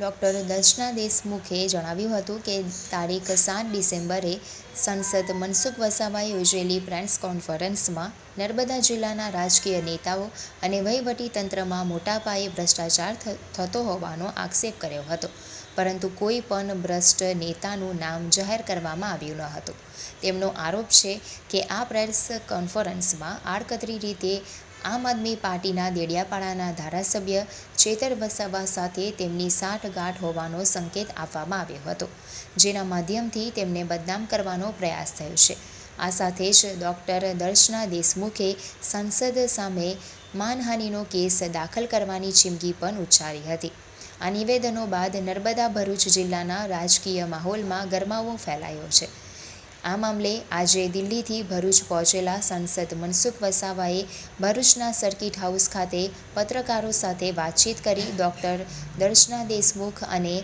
Doctor Darshana દેશમુખે જણાવ્યું હતું કે તારીખ સાત ડિસેમ્બરે સંસદ મનસુખ વસાવાએ યોજેલી પ્રેસ કોન્ફરન્સમાં નર્મદા જિલ્લાના રાજકીય નેતાઓ અને વહીવટી તંત્રમાં મોટા પાયે ભ્રષ્ટાચાર થતો હોવાનો આક્ષેપ કર્યો હતો. પરંતુ કોઈ પણ ભ્રષ્ટ નેતાનું નામ જાહેર કરવામાં આવ્યું ન હતું. તેમનો આરોપ છે કે આ પ્રેસ કોન્ફરન્સમાં આડકતરી રીતે આમ આદમી પાર્ટીના દેડિયાપાડાના ધારાસભ્ય ચેતર વસાવા સાથે તેમની સાંઠગાંઠ હોવાનો સંકેત આપવામાં આવ્યો હતો, જેના માધ્યમથી તેમને બદનામ કરવાનો પ્રયાસ થયો છે. આ સાથે જ ડૉક્ટર દર્શના દેશમુખે સંસદ સામે માનહાનિનો કેસ દાખલ કરવાની ચીમકી પણ ઉચ્ચારી હતી. આ નિવેદનો બાદ નર્મદા ભરૂચ જિલ્લાના રાજકીય માહોલમાં ગરમાવો ફેલાયો છે. આ મામલે આજે દિલ્હીથી ભરૂચ પહોંચેલા સાંસદ મનસુખ વસાવાએ ભરૂચના સર્કિટ હાઉસ ખાતે પત્રકારો સાથે વાતચીત કરી ડૉક્ટર દર્શના દેશમુખ અને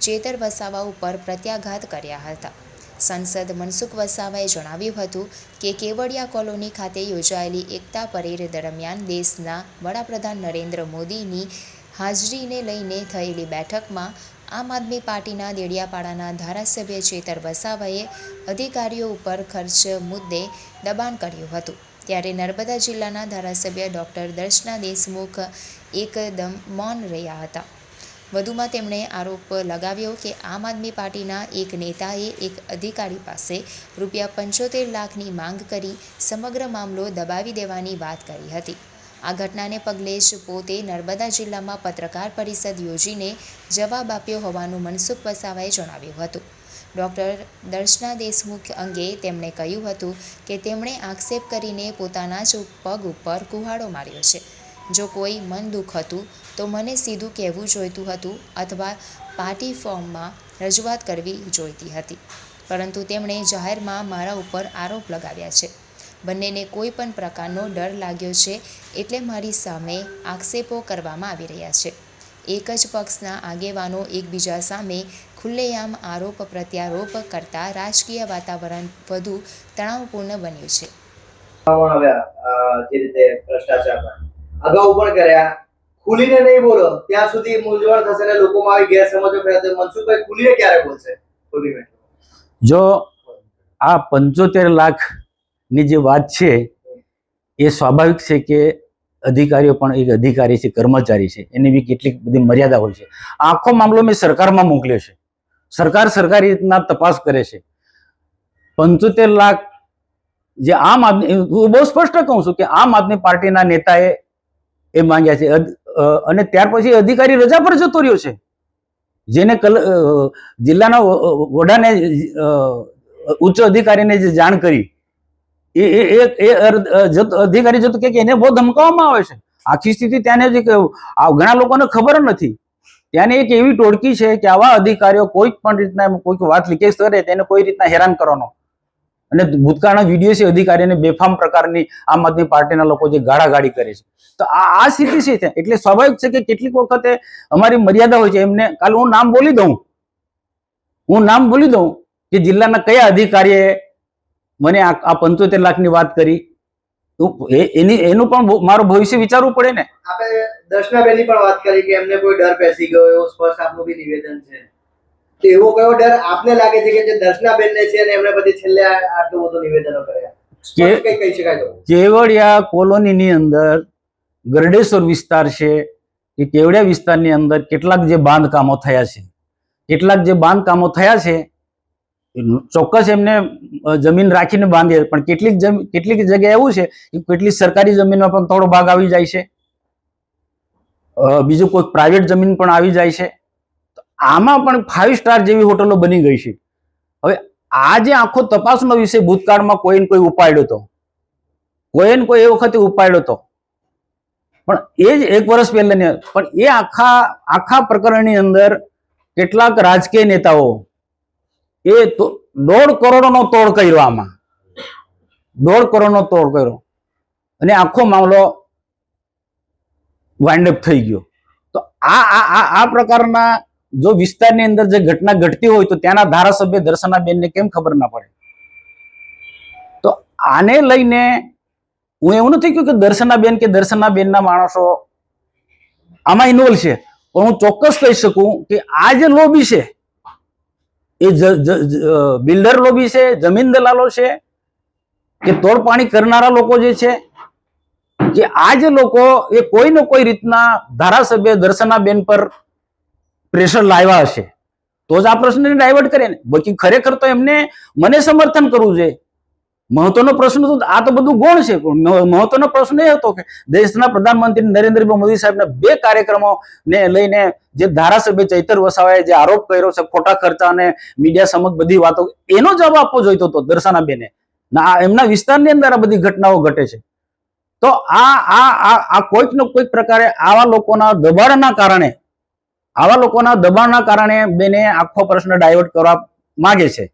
ચેતર વસાવા ઉપર પ્રત્યાઘાત કર્યા હતા. સાંસદ મનસુખ વસાવાએ જણાવ્યું હતું કે કેવડિયા કોલોની ખાતે યોજાયેલી એકતા પરેડ દરમિયાન દેશના વડાપ્રધાન નરેન્દ્ર મોદીની હાજરીને લઈને થયેલી બેઠકમાં આમ આદમી પાર્ટીના દેડિયાપાડાના ધારાસભ્ય ચેતર વસાવાએ અધિકારીઓ ઉપર ખર્ચ મુદ્દે દબાણ કર્યું હતું. ત્યારે નર્મદા જિલ્લાના ધારાસભ્ય ડૉક્ટર દર્શના દેશમુખ એકદમ મૌન રહ્યા હતા. વધુમાં તેમણે આરોપ લગાવ્યો કે આમ આદમી પાર્ટીના એક નેતાએ એક અધિકારી પાસે રૂપિયા પંચોતેર લાખની માંગ કરી સમગ્ર મામલો દબાવી દેવાની વાત કરી હતી. આ ઘટનાને પગલે જ પોતે નર્મદા જિલ્લામાં પત્રકાર પરિષદ યોજીને જવાબ આપ્યો હોવાનું મનસુખ વસાવાએ જણાવ્યું હતું. ડૉક્ટર દર્શના દેશમુખ અંગે તેમણે કહ્યું હતું કે તેમણે આક્ષેપ કરીને પોતાના જ પગ ઉપર કુહાડો માર્યો છે. જો કોઈ મન દુઃખ હતું, તો મને સીધું કહેવું જોઈતું હતું અથવા પાર્ટી ફોર્મમાં રજૂઆત કરવી જોઈતી હતી. પરંતુ તેમણે જાહેરમાં મારા ઉપર આરોપ લગાવ્યા છે. બંનેને કોઈ પણ પ્રકારનો ડર લાગ્યો છે એટલે મારી સામે આક્ષેપો કરવામાં આવી રહ્યા છે. એક જ પક્ષના આગેવાનો એકબીજા સામે ખુલ્લેઆમ આરોપ પ્રત્યારોપ કરતા રાજકીય વાતાવરણ વધુ તણાવપૂર્ણ બન્યું છે. જે રીતે અગાઉ પણ કર્યા. ખુલીને નહીં બોલો. ત્યાં સુધી મૂંઝવણ થશે ને લોકોમાં આવી ગેરસમજો ફેલાશે મનસુખભાઈ ખુલીને ક્યારે બોલશે? ખુલીને જો આ પંચોતેર લાખની જે વાત છે, એ સ્વાભાવિક છે કે અધિકારીઓ પણ એક અધિકારી છે, કર્મચારી છે. એની બી કેટલીક બધી મર્યાદા હોય છે. આખો મામલો મેં સરકારમાં મોકલ્યો છે. સરકાર સરકારી રીતના તપાસ કરે છે. પંચોતેર લાખ જે આમ આદમી, હું બહુ સ્પષ્ટ કહું છું કે આમ આદમી પાર્ટીના નેતાએ એ માંગ્યા છે. અને ત્યાર પછી અધિકારી રજા પર જતો રહ્યો છે. જેને કલ જિલ્લાના વડાને ઉચ્ચ અધિકારીને જે જાણ કરી એ એ અધિકારી જતો કે એને બહુ ધમકાવવામાં આવે છે. આખી સ્થિતિ ત્યાંને જે ઘણા લોકોને ખબર નથી. ત્યાંની એક એવી ટોળકી છે કે આવા અધિકારીઓ કોઈ પણ રીતના કોઈક વાત લીકેજ કરે તેને કોઈ રીતના હેરાન કરવાનો. અને ભૂતકાળના વીડિયો છે અધિકારીને બેફામ પ્રકારની આમ આદમી પાર્ટીના લોકો જે ગાળાગાળી કરે છે. તો આ આ સ્થિતિ છે ત્યાં. એટલે સ્વાભાવિક છે કે કેટલીક વખતે અમારી મર્યાદા હોય છે. એમને કાલે હું નામ બોલી દઉં. હું નામ બોલી દઉં કે જિલ્લાના કયા અધિકારીએ મને આ આ પંચોતેર લાખની વાત કરી. એની એનું પણ મારું ભવિષ્ય વિચારવું પડે ને. આપણે દર્શનાબેનની પણ વાત કરી કે એમને કોઈ ડર બેસી ગયો એવો સ્પષ્ટ આપનું બી નિવેદન છે. તો એવો કયો ડર આપને લાગે છે કે જે દર્શનાબેનને છે અને એમણે પછી છેલ્લે આટલું બધું નિવેદનો કર્યા? કેવડિયા કોલોનીની અંદર ગરડેશ્વર વિસ્તાર છે. એ કેવડિયા વિસ્તારની અંદર કેટલાક જે બાંધકામો થયા છે. કેટલાક જે બાંધકામો થયા છે ચોક્કસ એમને જમીન રાખીને બાંધે પણ કેટલીક કેટલીક જગ્યાએ એવું છે કે કેટલીક સરકારી જમીનમાં પણ થોડો ભાગ આવી જાય છે. બીજું કોઈ પ્રાઇવેટ જમીન પણ આવી જાય છે. આમાં પણ ફાઇવ સ્ટાર જેવી હોટલો બની ગઈ છે. હવે આ જે આખો તપાસનો વિષય ભૂતકાળમાં કોઈ કોઈ ઉપાડ્યો હતો કોઈ કોઈ એ વખતે ઉપાડ્યો હતો પણ એ જ એક વર્ષ પહેલાની, પણ એ આખા આખા પ્રકરણની અંદર કેટલાક રાજકીય નેતાઓ એ દોઢ કરોડનો તોડ કર્યો આમાં. દોઢ કરોડનો તોડ કર્યો. અને આખો મામલો વાઇન્ડ અપ થઈ ગયો. તો આ આ આ પ્રકારના જો વિસ્તારની અંદર જે ઘટના ઘટતી હોય તો ત્યાંના ધારાસભ્ય દર્શનાબેનને કેમ ખબર ના પડે? તો આને લઈને હું એવું નથી કહ્યું કે દર્શનાબેન કે દર્શનાબેનના માણસો આમાં ઇન્વોલ્વ છે. પણ હું ચોક્કસ કહી શકું કે આ જે લોબી છે એ બિલ્ડર લોબી છે, જમીન દલાલો છે કે તોડપાણી કરનારા લોકો જે છે કે આ જે લોકો, એ કોઈ ને કોઈ રીતના ધારાસભ્ય દર્શનાબેન પર પ્રેશર લાવ્યા હશે. તો જ આ પ્રશ્નને ડાયવર્ટ કરે ને. બાકી ખરેખર તો એમને મને સમર્થન કરવું જોઈએ. મહત્વનો પ્રશ્ન તો આ તો બધું ગુણ છે, પણ મહત્વનો પ્રશ્ન એ હતો કે દેશના પ્રધાનમંત્રી નરેન્દ્રભાઈ મોદી સાહેબના બે કાર્યક્રમો ને લઈને જે ધારાસભ્ય ચૈતર વસાવાએ જે આરોપ કર્યો છે, ખોટા ખર્ચા અને મીડિયા સમક્ષ બધી વાતો, એનો જવાબ આપવો જોઈતો હતો દર્શનાબેને. ના, આ એમના વિસ્તારની અંદર આ બધી ઘટનાઓ ઘટે છે. તો આ આ આ કોઈક ને કોઈક પ્રકારે આવા લોકોના દબાણના કારણે, આવા લોકોના દબાણના કારણે બેને આખો પ્રશ્ન ડાયવર્ટ કરવા માગે છે.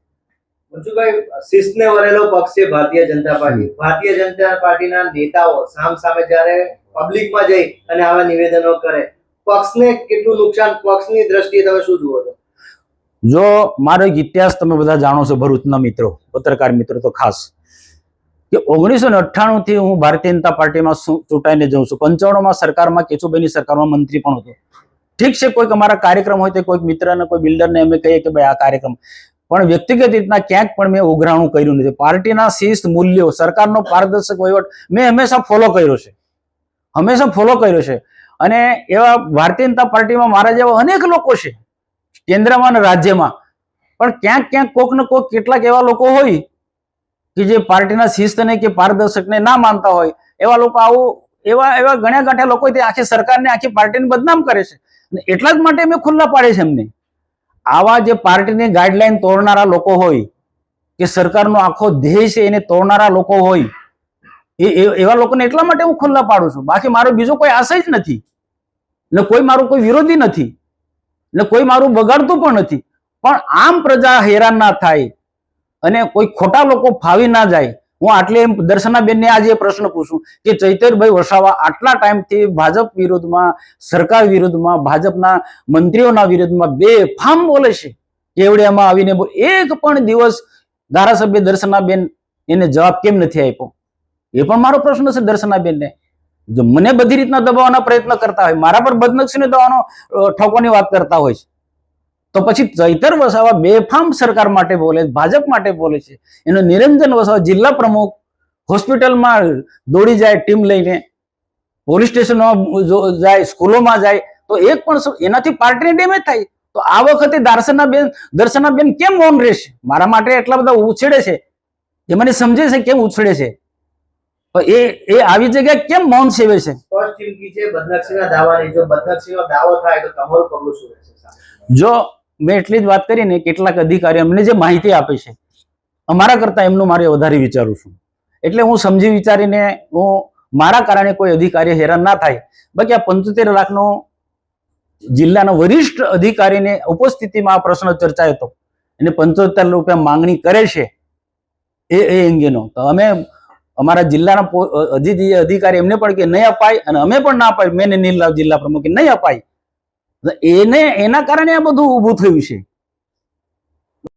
શિસ્તને વરેલો પક્ષ છે ભારતીય જનતા પાર્ટી. ભારતીય જનતા પાર્ટીના નેતાઓ સામ સામે જ્યારે પબ્લિકમાં જઈ અને આવા નિવેદનો કરે પક્ષને કેટલું નુકસાન પક્ષની દ્રષ્ટિએ તમે શું જુઓ છો? જો મારો ઇતિહાસ તમે બધા જાણો છો ભરૂચના મિત્રો પત્રકાર મિત્રો તો ખાસ. કે ઓગણીસો ને અઠ્ઠાણું થી હું ભારતીય જનતા પાર્ટીમાં ચૂંટાઈને જઉં છું. પંચાણુંમાં સરકારમાં કેશુભાઈની સરકારમાં મંત્રી પણ હતો. ઠીક છે કોઈક અમારા કાર્યક્રમ હોય તો કોઈક મિત્રને કોઈ બિલ્ડરને અમે કહીએ કે ભાઈ આ કાર્યક્રમ પણ વ્યક્તિગત રીતના ક્યાંક પણ મેં ઉઘરાણું કર્યું નથી. પાર્ટીના શિસ્ત મૂલ્યો, સરકારનો પારદર્શક વહીવટ મેં હંમેશા ફોલો કર્યો છે. હંમેશા ફોલો કર્યો છે. અને એવા ભારતીય જનતા પાર્ટીમાં મારા જેવા અનેક લોકો છે, કેન્દ્રમાં અને રાજ્યમાં. પણ ક્યાંક ક્યાંક કોક ને કોક કેટલાક એવા લોકો હોય કે જે પાર્ટીના શિસ્તને કે પારદર્શકને ના માનતા હોય. એવા લોકો આવું, એવા એવા ગણ્યા ગાંઠ્યા લોકો આખી સરકારને, આખી પાર્ટીને બદનામ કરે છે. એટલા જ માટે મેં ખુલ્લા પાડે છે એમને. આવા જે પાર્ટીની ગાઈડલાઈન તોડનારા લોકો હોય, કે સરકારનો આખો ધ્યેય છે એને તોડનારા લોકો હોય, એ એવા લોકોને એટલા માટે હું ખુલ્લા પાડું છું. બાકી મારો બીજો કોઈ આશય જ નથી. ને કોઈ મારું કોઈ વિરોધી નથી. ને કોઈ મારું બગાડતું પણ નથી. પણ આમ પ્રજા હેરાન ના થાય અને કોઈ ખોટા લોકો ફાવી ના જાય હું આટલે દર્શનાબેનને આજે પ્રશ્ન પૂછું કે ચૈતરભાઈ વસાવા આટલા ટાઈમથી ભાજપ વિરુદ્ધમાં, સરકાર વિરુદ્ધમાં, ભાજપના મંત્રીઓના વિરુદ્ધમાં બે ફામ બોલે છે. કેવડિયામાં આવીને એક પણ દિવસ ધારાસભ્ય દર્શનાબેન એને જવાબ કેમ નથી આપ્યો? એ પણ મારો પ્રશ્ન છે દર્શનાબેનને. જો મને બધી રીતના દબાવવાના પ્રયત્ન કરતા હોય, મારા પર બદનક્ષીને દવાનો ઠોકવાની વાત કરતા હોય છે તો પછી ચૈતર વસાવા બેફામ સરકાર માટે બોલે ભાજપ માટે બોલે છે. એનો નિરંજન વસાવા જિલ્લા પ્રમુખ હોસ્પિટલમાં દોડી જાય ટીમ લઈને પોલીસ સ્ટેશનમાં જાય સ્કૂલોમાં જાય તો એક પણ એનાથી પાર્ટીને ડેમેજ થાય. તો આ વખતે દર્શનાબેન દર્શનાબેન કેમ મૌન રહેશે? મારા માટે એટલા બધા ઉછેડે છે. એ મને સમજે છે કેમ ઉછેડે છે. એ એ આવી જગ્યાએ કેમ મૌન સેવે છે? સ્પષ્ટ છે બદનક્ષીના દાવાની જો બદનક્ષીનો દાવો થાય તો તમારું પગલું શું રહેશે? જો મેં એટલી જ વાત કરીને કેટલાક અધિકારી અમને જે માહિતી આપે છે, અમારા કરતા એમનું મારે વધારે વિચારું છું. એટલે હું સમજી વિચારીને હું મારા કારણે કોઈ અધિકારી હેરાન ના થાય. બાકી આ પંચોતેર લાખનો જિલ્લાના વરિષ્ઠ અધિકારીને ઉપસ્થિતિમાં આ પ્રશ્ન ચર્ચાયો હતો. અને પંચોતેર રૂપિયા માંગણી કરે છે એ એ અંગેનો. તો અમે અમારા જિલ્લાના અધિકારી એમને પણ કે નહીં અપાય અને અમે પણ ના અપાય. મેં નીલ જિલ્લા પ્રમુખે નહીં અપાય. એને એના કારણે આ બધું ઊભું થયું છે.